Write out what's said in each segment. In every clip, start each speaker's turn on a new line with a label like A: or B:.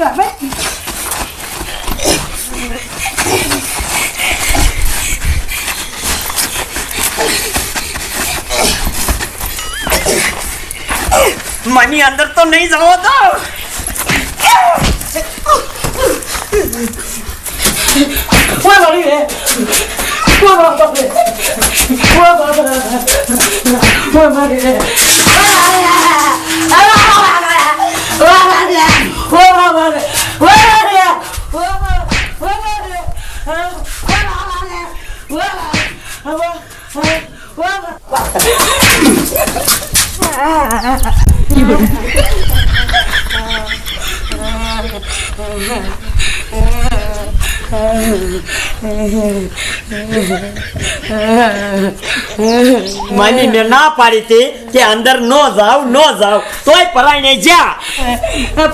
A: દીકરા બેસ
B: મની અંદર તો નહીં જવો તો.
A: કોઈ મળી રે કોઈ બાપ રે કોઈ બાપ રે કોઈ મળી રે
B: મનીને ના પાડી હતી કે અંદર નો જાવ નો જાવ. તોય પરાઈને જા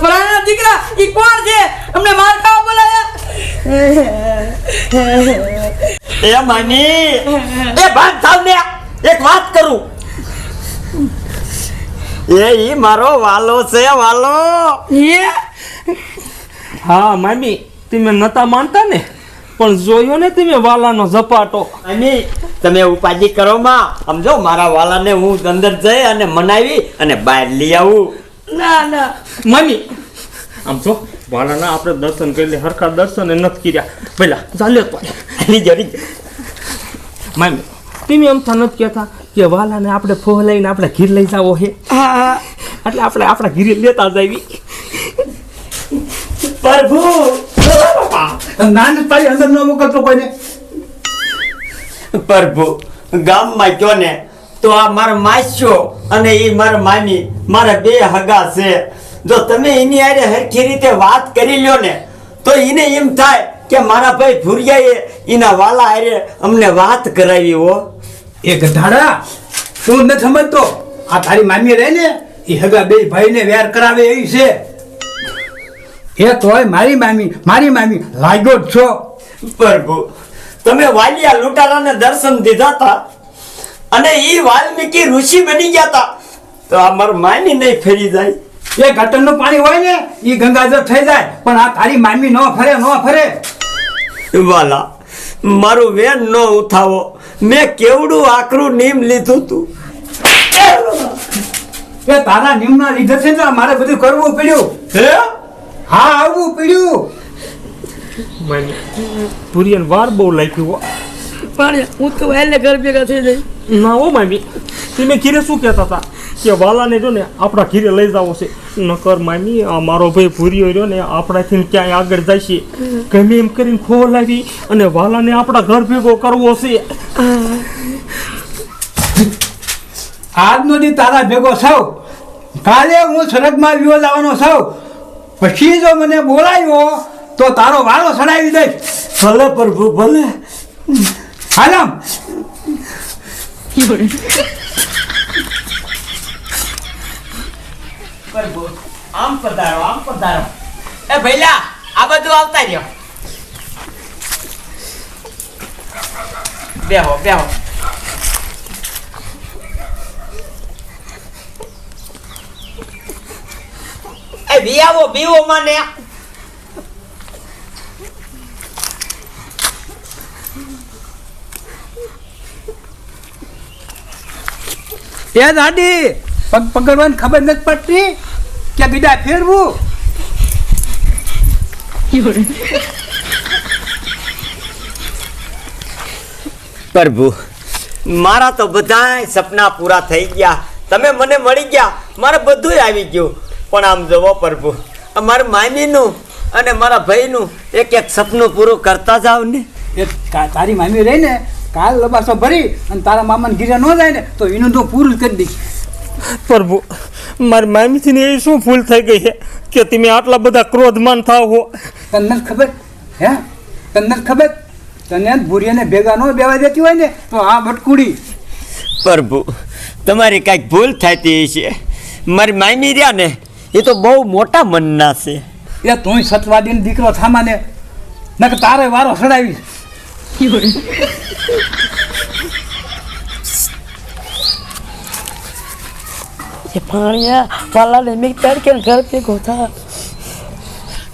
A: પરાણા દીકરા ઈ કોણ છે? અમને માર ખાવા બોલાયા
B: એ માની એ ભાગ થાવ ને. એક વાત એ ઈ મારો વાલો છે વાલો.
C: હા મામી તમે નતા માનતા ને? પણ જોયો ને તમે વાલાનો ઝપાટો?
B: મામી તમે ઉપાજી કરો માં. સમજો મારા વાલાને હું અંદર જઈ અને મનાવી અને બહાર લઈ આવું.
A: ના ના.
C: મામી આમ જો વાલાના આપણે દર્શન કરી લે હરખા દર્શન એ નથી કર્યા. પેલા ચાલ્યો તો.
B: આની જરી
C: મામી તમે એમ થા નથી કહેતા કે વાલાને આપણે ફોહ લઈને આપણે ઘીર લઈ જાવો હે. એટલે આપણે આપણા ઘીરે લેતા જાવી
B: પ્રભુ!
D: નાન તારી અંદર ન મોકલતો કોઈને?
B: પ્રભુ ગામમાં ગયો ને તો આ મારો માસ્યો અને એ મારા મામી મારા બે હગા છે. જો તમે એની હારે હરખી રીતે વાત કરી લ્યો ને તો એને એમ થાય કે મારા ભાઈ ભુરિયાએ એના વાલા હારે અમને વાત કરાવી હો.
D: એ ગધાડા તું ન સમજતો? આ તારી મામી રહે ને એ હગા બે ભાઈને વેર કરાવે એવી છે. એ તોય મારી મામી મારી મામી લાગ્યો જ છો.
B: પ્રભુ તમે વાલિયા લૂંટારાને દર્શન દીધા હતા અને એ વાલ્મીકી ઋષિ બની ગયા હતા તો આ માર માની નહીં ફેરી જાય.
D: એ ઘટનનું પાણી હોય ને એ ગંગાજળ થઈ જાય પણ આ તારી મામી ન ફરે ન ફરે.
B: વાલા મારું વેન ન ઉઠાવો. મેં કેવડું આકરું નીમ લીધું તું?
D: એ તારા નિમના લીધે છે ને મારે બધું કરવું પડ્યું.
B: હે?
D: હા આવવું પડ્યું.
C: મને પુરિયન વાર બહુ લાગ્યું
A: પણ હું તો વહેલે ઘર ભેગા થઈ જઈ
C: ના હો મામી. તમે ખીરે શું કહેતા હતા? કે વાલાને જો ને આપણા ઘીરે લઈ જાવો છે. નકર મામી આ મારો ભાઈ ભૂર્યો રહ્યો ને આપણાથી ક્યાંય આગળ જાય છે ગમે એમ કરીને ખોલાવી અને વાલાને આપણા ઘર ભેગો કરવો છે.
D: આજનો દી તારા ભેગો સૌ કાલે હું સરગમાં વિવો લાવવાનો સૌ પછી જો મને બોલાવ્યો તો તારો વાળો સડાવી દઈશ.
B: ભલે પ્રભુ ભલે.
D: હાલમ
B: ભૈલા, આ બધું આવતા રહ્યો. બેહો બેહો. એ બિયાવો બીવો મને.
D: એ દાદી, પગ પકડવાની ખબર નથી પડતી? કે ગીડા ફેરવું?
B: પ્રભુ મારા તો બધા સપના પૂરા થઈ ગયા. તમે મને મળી ગયા. મારે બધું આવી ગયું. પણ આમ જવો પ્રભુ મારા મામીનું અને મારા ભાઈનું એક એક સપનું પૂરું કરતા જાવ ને.
D: એ તારી મામી રહી ને કાલ લબાસો ભરી અને તારા મામાને ગીરા ન જાય ને તો એનું તો પૂરું કરી દઈશ.
C: પ્રભુ મારી મામીથી એવી શું ભૂલ થઈ ગઈ છે કે તમે આટલા બધા ક્રોધમાન થાવ હો?
D: તને ખબર? હે? તને ખબર? તને ભૂરિયાને ભેગા ન બેવા દેતી હોય ને તો આ ભટકુડી
B: પ્રભુ તમારી કાંઈક ભૂલ થતી છે મારી મામી રહ્યા ને એ તો બહુ મોટા મનના છે.
D: એ તું સતવાદીનો દીકરો થામાને નક તારે વારો સડાવીશ
A: એ પાણીયા વાલા ને મેં તડકે ઘર કે ગોતા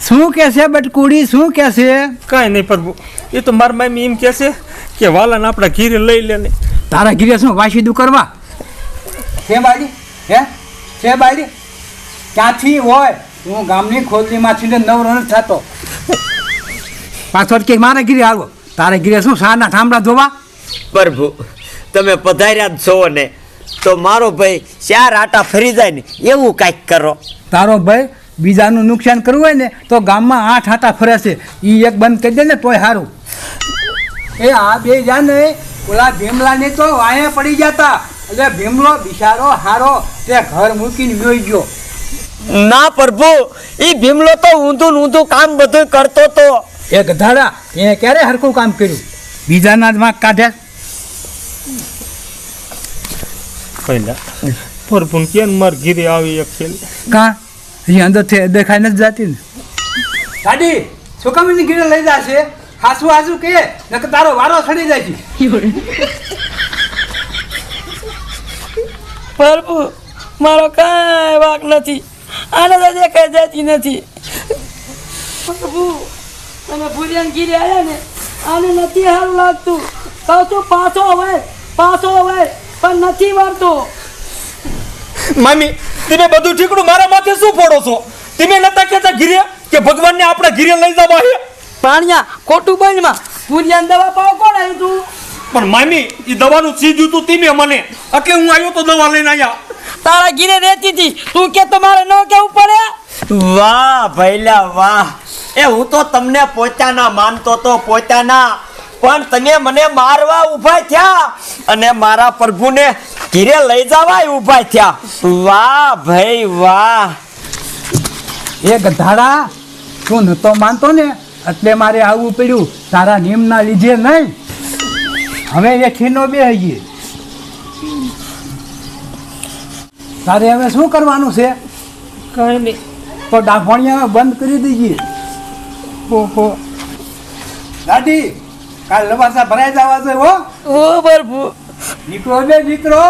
D: શું કે છે બટકુડી શું કે છે?
C: કાંઈ નહીં પ્રભુ એ તો મારા મામી એમ કહે છે કે વાલાને આપણા ઘીરે લઈ લે ને.
D: તારા ઘીરે શું વાસીદું કરવા? છે બાડી હે? છે બાડી ક્યાંથી હોય? હું ગામની ખોદલીમાંથી ને નવરો નથી થતો. પાછળ કે મારા ઘીરે આવો. તારે ઘીરે શું સાના ઠામડા ધોવા
B: પ્રભુ તમે પધાર્યા જ છો ને. તો મારો ભાઈ ચાર આટા ફરી જાય ને એવું કાંઈક કરો.
D: તારો ભાઈ બીજાનું નુકસાન કરવું હોય ને તો ગામમાં આઠ આટા ફરે છે. એ એક બંધ કરી દે ને તોય સારું એ આ બે જાને ઓલા ભીમલાને તો વાયા પડી જતા. એટલે ભીમલો બિચારો હારો તે ઘર મૂકીને જોઈ ગયો.
B: ના પ્રભુ એ ભીમલો તો ઊંધું ઊંધું કામ બધું કરતો તો.
D: એ ગધાડા એ ક્યારે હરખું કામ કર્યું? બીજાના જ વાંક કાઢ્યા
C: પહેલા પ્રભુને કે માર ઘીરે આવી એક છે
D: કાં? હજી અંદરથી દેખાઈ નથી જાતી ને. દાદી શું કામ એની ઘીરે લઈ જશે? હાસુ હાસુ કે નક તારો વારો સડી જાય છે.
A: પ્રભુ મારો કાંઈ વાક નથી. આને તો દેખાઈ જતી નથી. પ્રભુ તમે ભૂરિયાન ગીરે આવ્યા ને આને નથી સારું લાગતું. કહું છું પાછો હવે પાછો હવે. પણ નથી વાળતો
C: મામી તમે બધું ઠીકડું મારા માથે શું ફોડો છો? તમે નતા કહેતા ઘીરે કે ભગવાનને આપણે ઘીરે લઈ જવા છે
A: પાણિયા ખોટું બંધમાં ભૂરિયાન દવા પાવ કોણ આવ્યું તું?
C: પણ મામી એ દવાનું સીધું તું તમે મને. એટલે હું આવ્યો તો દવા લઈને આવ્યા
A: તારા ઘીરે રહેતી હતી. તું કે તો મારે ન કેવું પડે?
B: વાહ ભૈલા વાહ. એ હું તો તમને પોતાના માનતો તો પોતાના. પણ તમે મને મારવા ઊભા થયા. અને મારા પ્રભુને ઘીરે લઈ જવા ઊભા થયા. વાહ ભાઈ વાહ.
D: એ ગધાડા તું નતો માનતો ને એટલે મારે આવવું પડ્યું. તારા નિયમના લીધે નહીં. હવે એ ખીનો બે હઈએ તારે હવે શું કરવાનું છે?
C: કઈ નહીં.
D: તો ડાફણિયા બંધ કરી દઈએ
C: ઓહો.
D: દાદી કાલ લવાસા ભરાઈ જવા છે હો.
A: ઓ પ્રભુ
D: નીકળો ને નીકળો.